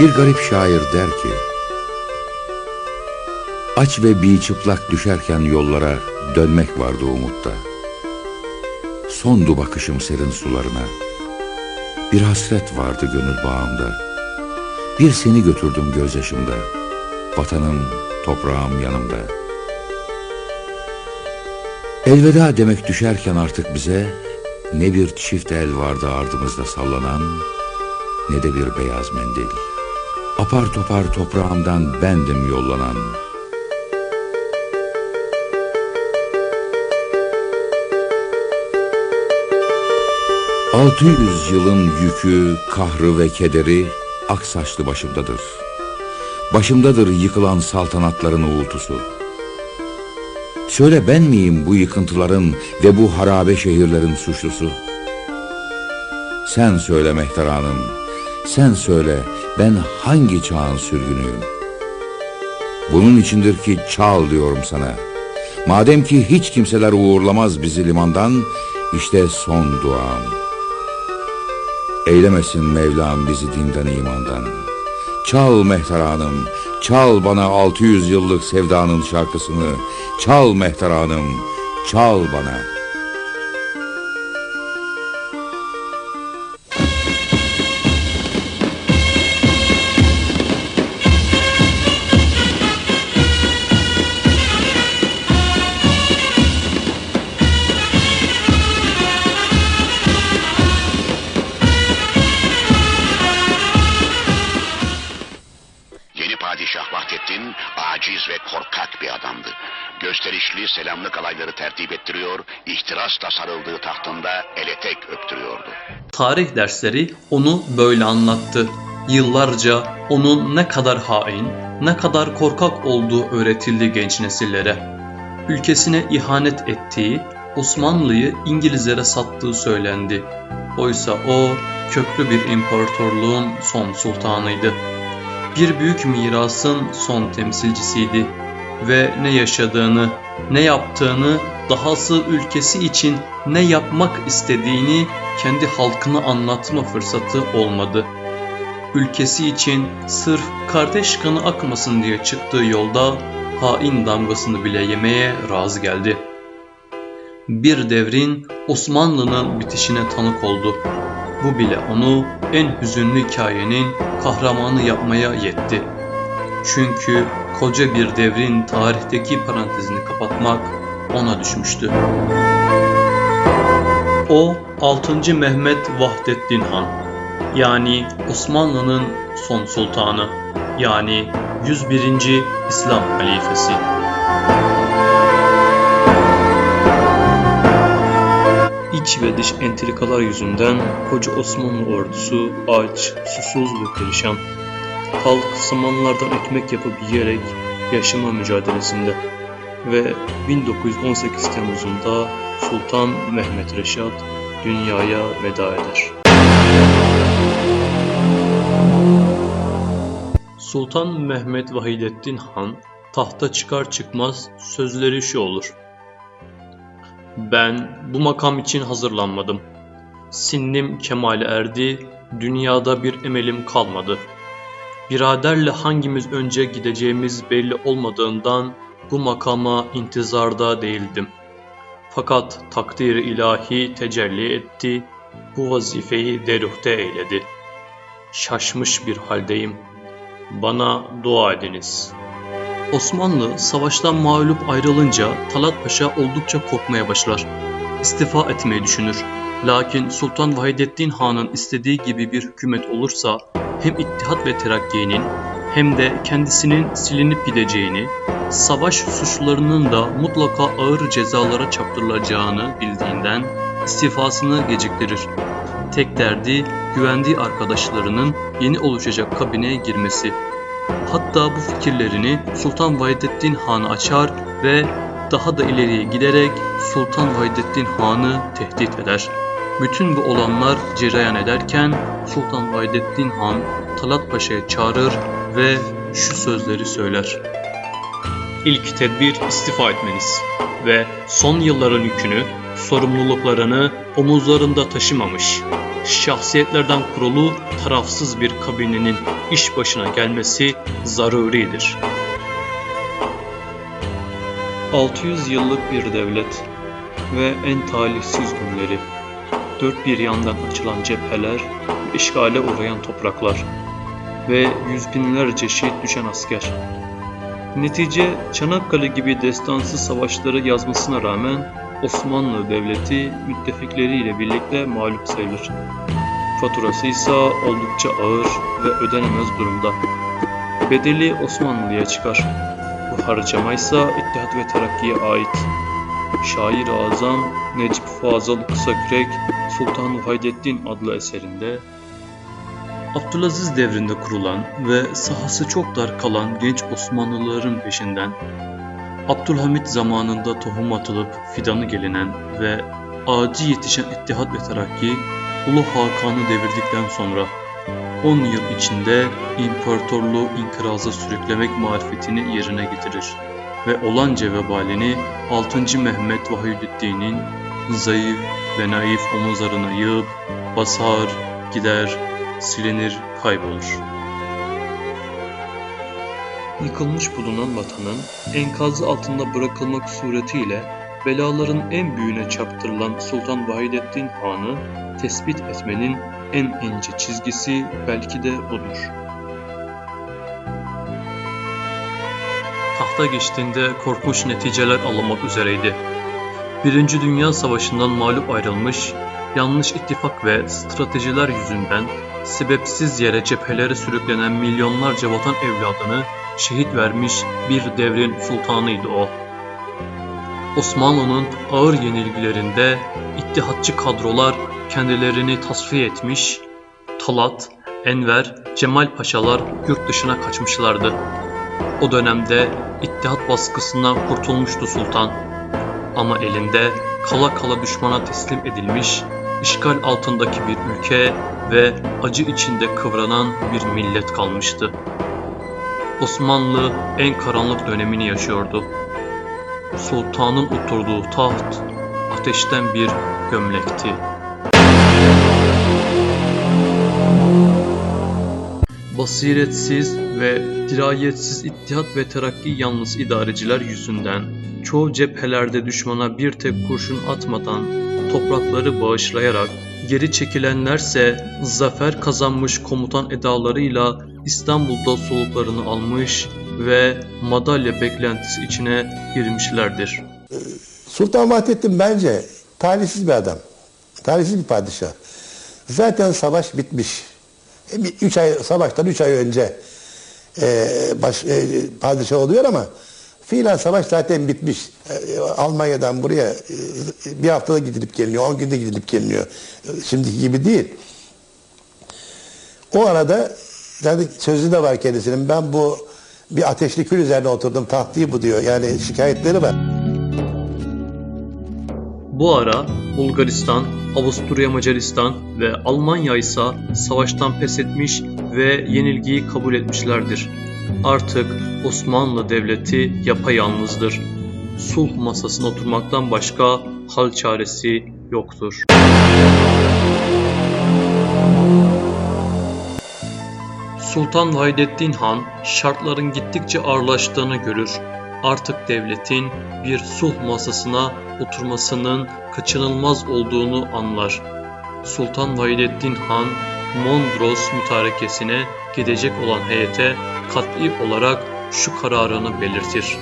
Bir garip şair der ki, Aç ve bir çıplak düşerken yollara dönmek vardı umutta. Sondu bakışım serin sularına. Bir hasret vardı gönül bağımda. Bir seni götürdüm gözyaşımda. Vatanım, toprağım yanımda. Elveda demek düşerken artık bize ne bir çift el vardı ardımızda sallanan ne de bir beyaz mendil. Apar topar toprağımdan bendim yollanan. Altı yüz yılın yükü, kahrı ve kederi aksaçlı başımdadır. Başımdadır yıkılan saltanatların uğultusu. Söyle ben miyim bu yıkıntıların ve bu harabe şehirlerin suçlusu? Sen söyle Mehter Hanım, sen söyle ben hangi çağın sürgünüyüm? Bunun içindir ki çal diyorum sana. Madem ki hiç kimseler uğurlamaz bizi limandan, işte son duam. Eylemesin Mevlam bizi dinden imandan. Çal Mehter Hanım, çal bana 600 yıllık sevdanın şarkısını. Çal Mehter Hanım, çal bana. Vahdettin aciz ve korkak bir adamdı. Gösterişli selamlık alayları tertip ettiriyor, ihtirasla sarıldığı tahtında ele tek öptürüyordu. Tarih dersleri onu böyle anlattı. Yıllarca onun ne kadar hain, ne kadar korkak olduğu öğretildi genç nesillere. Ülkesine ihanet ettiği, Osmanlı'yı İngilizlere sattığı söylendi. Oysa o köklü bir imparatorluğun son sultanıydı. Bir büyük mirasın son temsilcisiydi ve ne yaşadığını, ne yaptığını, dahası ülkesi için ne yapmak istediğini kendi halkına anlatma fırsatı olmadı. Ülkesi için sırf kardeş kanı akmasın diye çıktığı yolda hain damgasını bile yemeye razı geldi. Bir devrin Osmanlı'nın bitişine tanık oldu. Bu bile onu en hüzünlü hikayenin kahramanı yapmaya yetti. Çünkü koca bir devrin tarihteki parantezini kapatmak ona düşmüştü. O 6. Mehmet Vahdettin Han yani Osmanlı'nın son sultanı yani 101. İslam halifesi. İç ve dış entrikalar yüzünden koca Osmanlı ordusu aç, susuz ve perişan. Halk samanlardan ekmek yapıp yiyerek yaşama mücadelesinde ve 1918 Temmuz'unda Sultan Mehmet Reşat dünyaya veda eder. Sultan Mehmet Vahidettin Han tahta çıkar çıkmaz sözleri şu olur. Ben bu makam için hazırlanmadım. Sinnim kemale erdi, dünyada bir emelim kalmadı. Biraderle hangimiz önce gideceğimiz belli olmadığından bu makama intizarda değildim. Fakat takdir-i ilahi tecelli etti, bu vazifeyi deruhte eyledi. Şaşmış bir haldeyim. Bana dua ediniz.'' Osmanlı savaştan mağlup ayrılınca Talat Paşa oldukça korkmaya başlar. İstifa etmeyi düşünür. Lakin Sultan Vahidettin Han'ın istediği gibi bir hükümet olursa hem İttihat ve Terakki'nin hem de kendisinin silinip gideceğini, savaş suçlularının da mutlaka ağır cezalara çarptırılacağını bildiğinden istifasını geciktirir. Tek derdi güvendiği arkadaşlarının yeni oluşacak kabineye girmesi. Hatta bu fikirlerini Sultan Vahidettin Han'a açar ve daha da ileriye giderek Sultan Vahidettin Han'ı tehdit eder. Bütün bu olanlar cereyan ederken Sultan Vahidettin Han Talat Paşa'ya çağırır ve şu sözleri söyler. İlk tedbir istifa etmeniz ve son yılların yükünü, sorumluluklarını omuzlarında taşımamış, şahsiyetlerden kurulu tarafsız bir kabinenin iş başına gelmesi zaruridir. 600 yıllık bir devlet ve en talihsiz günleri, dört bir yandan açılan cepheler işgale uğrayan topraklar ve yüz binlerce şehit düşen asker. Netice Çanakkale gibi destansız savaşları yazmasına rağmen Osmanlı Devleti müttefikleriyle birlikte mağlup sayılır. Faturası ise oldukça ağır ve ödenemez durumda. Bedeli Osmanlı'ya çıkar. Bu harcama ise İttihat ve Terakki'ye ait. Şair-i Azam Necip Fazıl Kısakürek Sultan Vahdettin adlı eserinde Abdülaziz devrinde kurulan ve sahası çok dar kalan genç Osmanlıların peşinden Abdülhamit zamanında tohum atılıp fidanı gelinen ve ağacı yetişen İttihat ve Terakki Ulu Hakan'ı devirdikten sonra 10 yıl içinde imparatorluğu inkıraza sürüklemek marifetini yerine getirir ve olanca vebalini 6. Mehmet Vahiddin'in zayıf ve naif omuzlarına yığıp basar, gider, silinir, kaybolur. Yıkılmış bulunan vatanın enkazı altında bırakılmak suretiyle belaların en büyüğüne çarptırılan Sultan Vahideddin Han'ı tespit etmenin en ince çizgisi belki de budur. Tahta geçtiğinde korkunç neticeler alınmak üzereydi. Birinci Dünya Savaşı'ndan mağlup ayrılmış, yanlış ittifak ve stratejiler yüzünden sebepsiz yere cephelere sürüklenen milyonlarca vatan evladını şehit vermiş bir devrin sultanıydı o. Osmanlı'nın ağır yenilgilerinde ittihatçı kadrolar kendilerini tasfiye etmiş, Talat, Enver, Cemal Paşalar yurt dışına kaçmışlardı. O dönemde ittihat baskısından kurtulmuştu sultan. Ama elinde kala kala düşmana teslim edilmiş, işgal altındaki bir ülke ve acı içinde kıvranan bir millet kalmıştı. Osmanlı en karanlık dönemini yaşıyordu. Sultanın oturduğu taht ateşten bir gömlekti. Basiretsiz ve dirayetsiz İttihat ve Terakki yalnız idareciler yüzünden çoğu cephelerde düşmana bir tek kurşun atmadan toprakları bağışlayarak geri çekilenlerse zafer kazanmış komutan edalarıyla İstanbul'da soluklarını almış ve madalya beklentisi içine girmişlerdir. Sultan Vahdettin bence talihsiz bir adam. Talihsiz bir padişah. Zaten savaş bitmiş. E, bir- Üç ay, savaştan üç ay önce e, baş, e, padişah oluyor ama fiilen savaş zaten bitmiş. E, Almanya'dan buraya e, bir haftada gidilip geliniyor, on günde gidilip geliniyor. E, Şimdiki gibi değil. O arada yani sözü de var kendisinin. Ben bu bir ateşli kül üzerine oturdum. Tahtıyı bu diyor. Yani şikayetleri var. Bu ara Bulgaristan, Avusturya Macaristan ve Almanya ise savaştan pes etmiş ve yenilgiyi kabul etmişlerdir. Artık Osmanlı Devleti yapayalnızdır. Sulh masasına oturmaktan başka hal çaresi yoktur. Sultan Vahideddin Han şartların gittikçe ağırlaştığını görür. Artık devletin bir sulh masasına oturmasının kaçınılmaz olduğunu anlar. Sultan Vahideddin Han Mondros mütarekesine gidecek olan heyete kat'i olarak şu kararını belirtir.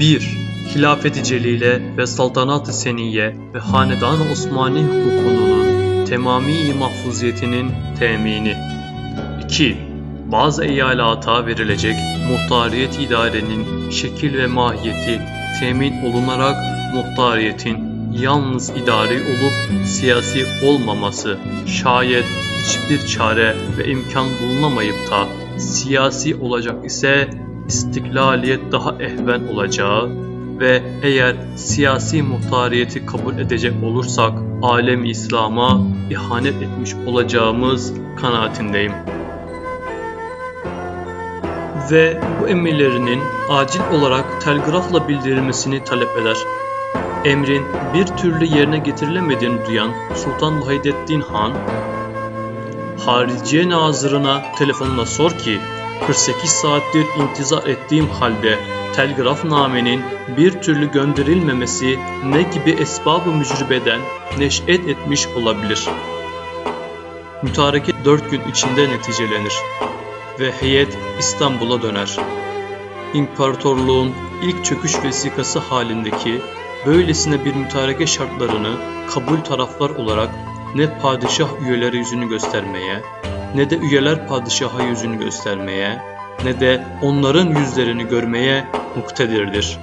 1. Hilafet-i Celile ve Saltanat-ı Seniye ve Hanedan-ı Osmani hukukunun temami mahfuziyetinin temini. 2. Bazı eyalata verilecek muhtariyet idarenin şekil ve mahiyeti temin olunarak muhtariyetin yalnız idari olup siyasi olmaması şayet hiçbir çare ve imkan bulunamayıp da siyasi olacak ise istiklaliyet daha ehven olacağı ve eğer siyasi muhtariyeti kabul edecek olursak alem İslam'a ihanet etmiş olacağımız kanaatindeyim ve bu emirlerinin acil olarak telgrafla bildirilmesini talep eder. Emrin bir türlü yerine getirilemediğini duyan Sultan Vahidettin Han, Hariciye Nazırına telefonla sor ki 48 saattir intizar ettiğim halde telgrafnamenin bir türlü gönderilmemesi ne gibi esbab-ı mücribeden neş'et etmiş olabilir? Mütareke 4 gün içinde neticelenir ve heyet İstanbul'a döner. İmparatorluğun ilk çöküş vesikası halindeki böylesine bir mütareke şartlarını kabul taraflar olarak ne padişah üyeleri yüzünü göstermeye, ne de üyeler padişaha yüzünü göstermeye, ne de onların yüzlerini görmeye muktedirdir.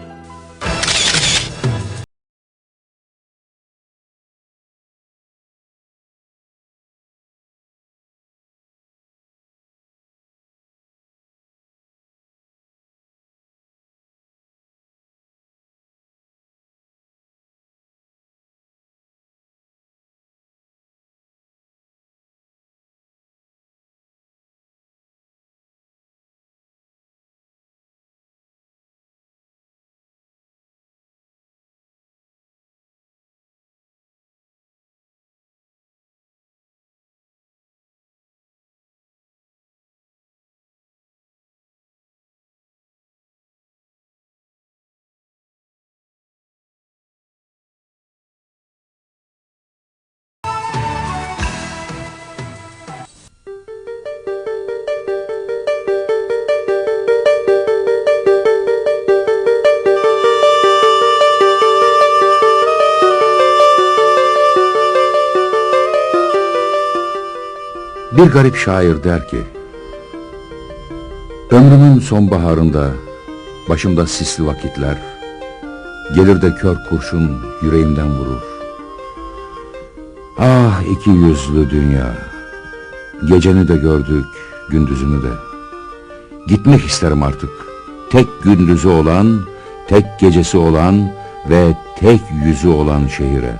Bir garip şair der ki, Ömrümün sonbaharında, başımda sisli vakitler, gelir de kör kurşun yüreğimden vurur. Ah iki yüzlü dünya, geceni de gördük, gündüzünü de. Gitmek isterim artık, tek gündüzü olan, tek gecesi olan ve tek yüzü olan şehire.